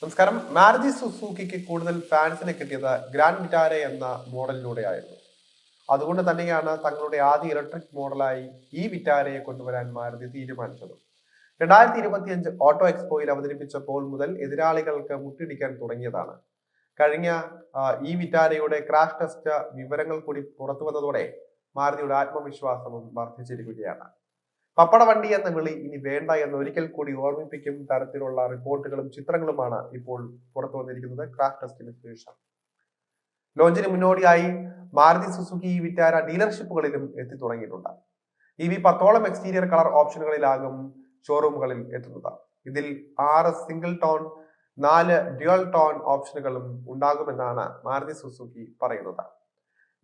നമസ്കാരം. മാരുതി സുസൂക്കിക്ക് കൂടുതൽ ഫാൻസിനെ കിട്ടിയത് ഗ്രാൻഡ് വിറ്റാര എന്ന മോഡലിലൂടെയായിരുന്നു. അതുകൊണ്ട് തന്നെയാണ് തങ്ങളുടെ ആദ്യ ഇലക്ട്രിക് മോഡലായി ഈ വിറ്റാരയെ കൊണ്ടുവരാൻ മാരുതി തീരുമാനിച്ചത്. രണ്ടായിരത്തി ഇരുപത്തിയഞ്ച് ഓട്ടോ എക്സ്പോയിൽ അവതരിപ്പിച്ചപ്പോൾ മുതൽ എതിരാളികൾക്ക് മുട്ടിടിക്കാൻ തുടങ്ങിയതാണ്. കഴിഞ്ഞ ഈ വിറ്റാരയുടെ ക്രാഷ് ടെസ്റ്റ് വിവരങ്ങൾ കൂടി പുറത്തു വന്നതോടെ മാരുതിയുടെ ആത്മവിശ്വാസവും വർദ്ധിച്ചിരിക്കുകയാണ്. പപ്പട വണ്ടി എന്ന വിളി ഇനി വേണ്ട എന്ന് ഒരിക്കൽ കൂടി ഓർമ്മിപ്പിക്കും തരത്തിലുള്ള റിപ്പോർട്ടുകളും ചിത്രങ്ങളുമാണ് ഇപ്പോൾ പുറത്തു വന്നിരിക്കുന്നത്. ക്രാഷ് ടെസ്റ്റിന് ശേഷം. ലോഞ്ചിന് മുന്നോടിയായി മാരുതി സുസുക്കി വിറ്റാര ഡീലർഷിപ്പുകളിലും എത്തി തുടങ്ങിയിട്ടുണ്ട്. ഇ വി പത്തോളം എക്സ്റ്റീരിയർ കളർ ഓപ്ഷനുകളിലാകും ഷോറൂമുകളിൽ എത്തുന്നത്. ഇതിൽ ആറ് സിംഗിൾ ടോൺ നാല് ഡ്യുവൽ ടോൺ ഓപ്ഷനുകളും ഉണ്ടാകുമെന്നാണ് മാരുതി സുസുക്കി പറയുന്നത്.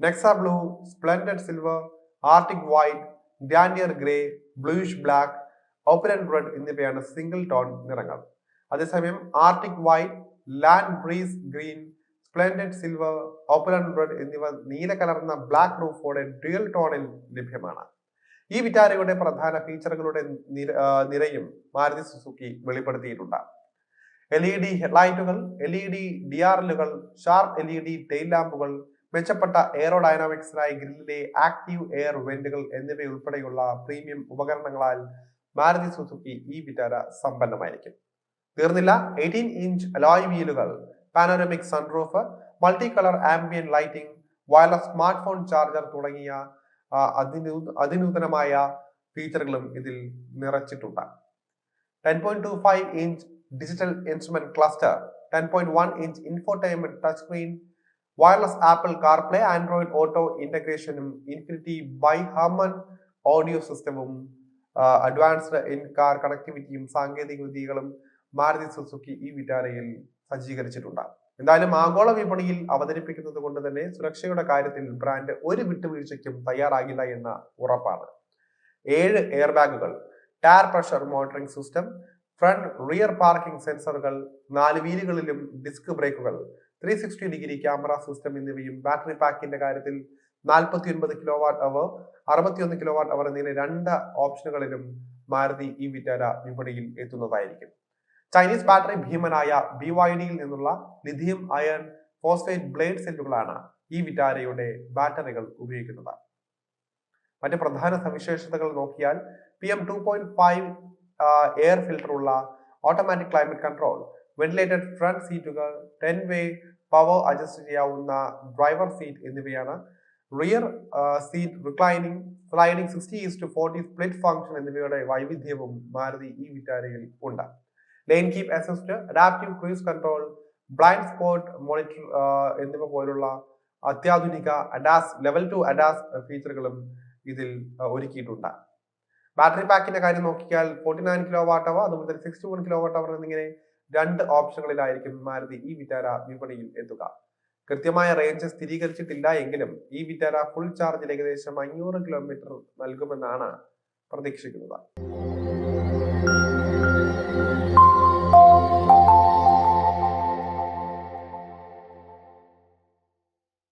Nexa blue splendid silver arctic white grandeur grey bluish black open and red എന്നിവയാണ് സിംഗിൾ ടോൺ നിറങ്ങൾ. അതേസമയം arctic white land breeze green splendid silver open and red എന്നിവ നീല കലർന്ന ബ്ലാക്ക് റൂഫോടെ ഡ്യുവൽ ടോണിൽ ലഭ്യമാണ്. ഈ വിറ്റാരയുടെ പ്രധാന ഫീച്ചറുകളുടെ നിര നിരയും മാരുതി സുസുക്കി വെളിപ്പെടുത്തിയിട്ടുണ്ട്. L E D ഹെഡ്ലൈറ്റുകൾ L E D D R എല്ലുകൾ sharp L E D tail ലാമ്പുകൾ മെച്ചപ്പെട്ട എയറോഡൈനാമിക്സിനായി ഗ്രില്ലിലെ ആക്റ്റീവ് എയർ വെന്റുകൾ എന്നിവയുൾപ്പെടെയുള്ള പ്രീമിയം ഉപകരണങ്ങളാൽ മാരുതി സുസുക്കി ഈ വിറ്റാര സമ്പന്നമായിരിക്കും. തീർന്നില്ല eighteen inch alloy വീലുകൾ panoramic sunroof multi colour ambient lighting wireless smart phone charger തുടങ്ങിയ അതിനൂ അതിനൂതനമായ ഫീച്ചറുകളും ഇതിൽ നിറച്ചിട്ടുണ്ട്. Ten point two five inch digital instrument cluster ten point one inch infotainment touch screen wireless Apple CarPlay Android auto ഇന്റഗ്രേഷനും infinity by Harman audio സിസ്റ്റവും advanced in car കണക്ടിവിറ്റിയും സാങ്കേതിക വിദ്യകളും Maruti Suzuki ഈ വിറ്റാരയിൽ സജ്ജീകരിച്ചിട്ടുണ്ട്. എന്തായാലും ആഗോള വിപണിയിൽ അവതരിപ്പിക്കുന്നത് കൊണ്ട് തന്നെ സുരക്ഷയുടെ കാര്യത്തിൽ ബ്രാൻഡ് ഒരു വിട്ടുവീഴ്ചയ്ക്കും തയ്യാറാകില്ല എന്ന ഉറപ്പാണ്. ഏഴ് എയർ ബാഗുകൾ tyre pressure monitoring system front rear parking സെൻസറുകൾ നാല് വീലുകളിലും disc ബ്രേക്കുകൾ three sixty degree camera system എന്നിവയും ബാറ്ററി പാക്കിന്റെ കാര്യത്തിൽ നാൽപ്പത്തി ഒൻപത് കിലോ വാട്ട് അവർ അറുപത്തിയൊന്ന് കിലോ വാട്ട് അവർ എന്നിങ്ങനെ രണ്ട് ഓപ്ഷനുകളിലും മാരുതി ഈ വിറ്റാര വിപണിയിൽ എത്തുന്നതായിരിക്കും. ചൈനീസ് ബാറ്ററി ഭീമനായ ബി വൈ ഡിയിൽ നിന്നുള്ള ലിഥിയം അയൺ ഫോസ്ഫേറ്റ് ബ്ലേഡ് സെല്ലുകളാണ് ഈ വിറ്റാരയുടെ ബാറ്ററികൾ ഉപയോഗിക്കുന്നത്. മറ്റ് പ്രധാന സവിശേഷതകൾ നോക്കിയാൽ P M two point five air filter ഉള്ള automatic climate control ventilated front സീറ്റുകൾ ടെൻ വേ പവർ അഡ്ജസ്റ്റ് ചെയ്യാവുന്ന ഡ്രൈവർ സീറ്റ് എന്നിവയാണ്. Rear seat reclining sliding sixty two forty split function എന്നിവയുടെ വൈവിധ്യവും മാരുതി ഈ വിറ്റാരയിൽ ഉണ്ട്. Lane keep assist adaptive cruise control blind spot monitor എന്നിവ പോലുള്ള അത്യാധുനിക അഡാസ് ലെവൽ ടു അഡാസ് ഫീച്ചറുകളും ഇതിൽ ഒരുക്കിയിട്ടുണ്ട്. ബാറ്ററി പാക്കിന്റെ കാര്യം നോക്കിയാൽ forty nine kilo watt hour അതുപോലെ തന്നെ sixty one kilo watt hour എന്നിങ്ങനെ രണ്ട് ഓപ്ഷനുകളിലായിരിക്കും മാരുതി ഈ വിറ്റാര വിപണിയിൽ എത്തുക. കൃത്യമായ റേഞ്ച് സ്ഥിരീകരിച്ചിട്ടില്ല എങ്കിലും ഈ വിറ്റാര ഫുൾ ചാർജിൽ ഏകദേശം അഞ്ഞൂറ് കിലോമീറ്റർ നൽകുമെന്നാണ് പ്രതീക്ഷിക്കുന്നത്.